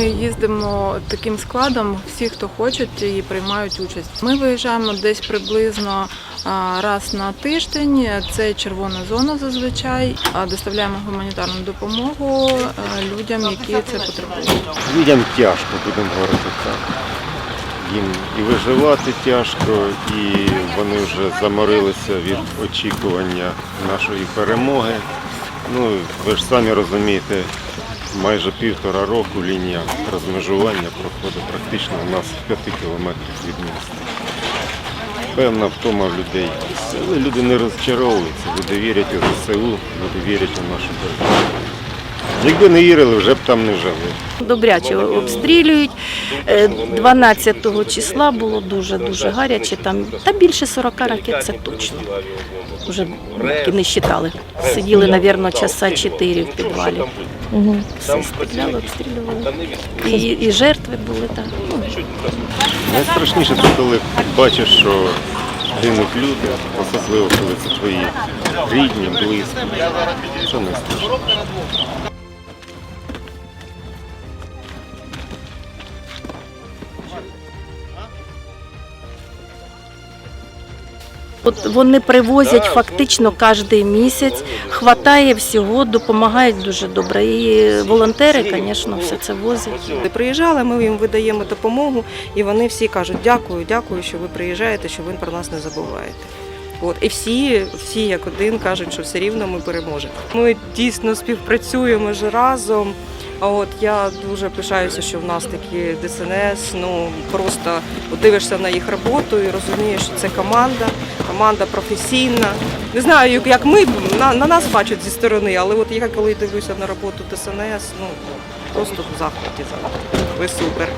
їздимо таким складом. Всі, хто хочуть і приймають участь. Ми виїжджаємо десь приблизно раз на тиждень. Це червона зона зазвичай. Доставляємо гуманітарну допомогу людям, які це потребують. Людям тяжко, будемо говорити так. Їм і виживати тяжко, і вони вже заморилися від очікування нашої перемоги. Ну, ви ж самі розумієте, майже півтора року лінія розмежування проходить практично у нас в 5 кілометрів від міста. Певна втома в людей. Люди не розчаровуються, люди вірять у ЗСУ, люди вірять у нашу державу. Якби не вірили, вже б там не жили. Добряче обстрілюють. Е, 12 числа було дуже-дуже гаряче. Там та більше 40 ракет, це точно. Вже не вважали. Сиділи, мабуть, часа 4 в підвалі. Все стріляли, обстрілювали. І, і жертви були так. Найстрашніше це коли бачиш, що гинуть люди, особливо коли це твої рідні, близькі. Це найстрашніше. От вони привозять фактично кожен місяць, хватає всього, допомагають дуже добре. І волонтери, звісно, все це возять. Приїжджали, ми їм видаємо допомогу, і вони всі кажуть, дякую, дякую, що ви приїжджаєте, що ви про нас не забуваєте. От і всі, всі як один кажуть, що все рівно ми переможемо. Ми дійсно співпрацюємо ж разом. А от я дуже пишаюся, що в нас такі ДСНС. Ну просто дивишся на їх роботу і розумієш, що це команда, команда професійна. Не знаю, як- ми на, на нас бачать зі сторони, але от я коли дивлюся на роботу ДСНС, ну просто в захваті завжди. Ви супер.